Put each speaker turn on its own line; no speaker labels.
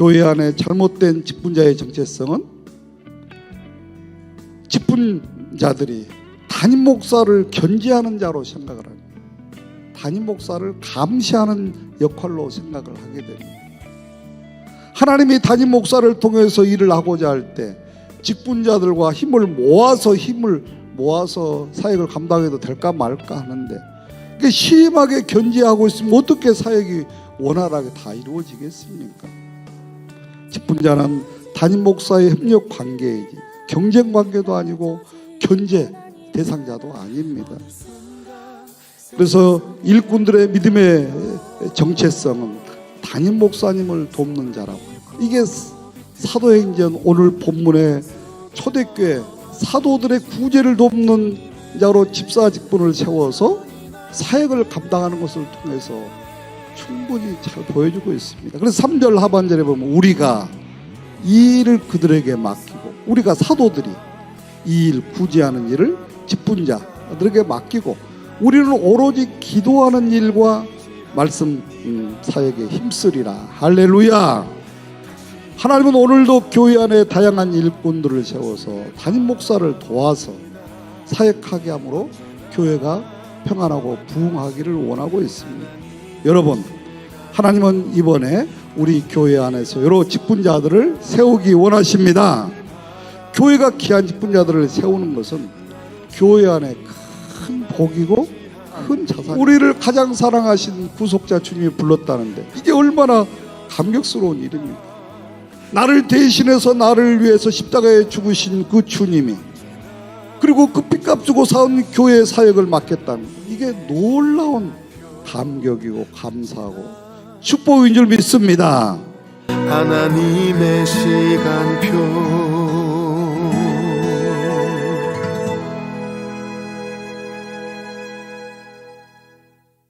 교회 안에 잘못된 직분자의 정체성은 직분자들이 담임 목사를 견제하는 자로 생각을 합니다. 담임 목사를 감시하는 역할로 생각을 하게 됩니다. 하나님이 담임 목사를 통해서 일을 하고자 할 때 직분자들과 힘을 모아서 힘을 모아서 사역을 감당해도 될까 말까 하는데 심하게 견제하고 있으면 어떻게 사역이 원활하게 다 이루어지겠습니까? 직분자는 담임 목사의 협력 관계이지 경쟁 관계도 아니고 견제 대상자도 아닙니다. 그래서 일꾼들의 믿음의 정체성은 담임 목사님을 돕는 자라고. 이게 사도행전 오늘 본문의 초대교회 사도들의 구제를 돕는 자로 집사 직분을 세워서 사역을 감당하는 것을 통해서 충분히 잘 보여주고 있습니다. 그래서 3절 하반절에 보면 우리가 이 일을 그들에게 맡기고 우리가 사도들이 이 일 구제하는 일을 직분 자들에게 맡기고 우리는 오로지 기도하는 일과 말씀 음, 사역에 힘쓰리라 할렐루야 하나님은 오늘도 교회 안에 다양한 일꾼들을 세워서 담임 목사를 도와서 사역하게 함으로 교회가 평안하고 부흥하기를 원하고 있습니다. 여러분, 하나님은 이번에 우리 교회 안에서 여러 직분자들을 세우기 원하십니다. 교회가 귀한 직분자들을 세우는 것은 교회 안에 큰 복이고 큰 자산. 우리를 가장 사랑하신 구속자 주님이 불렀다는데 이게 얼마나 감격스러운 일입니까? 나를 대신해서 나를 위해서 십자가에 죽으신 그 주님이 그리고 그 핏값 주고 사온 교회 사역을 맡겠다는 이게 놀라운 감격이고 감사하고 축복인 줄 믿습니다.
하나님의 시간표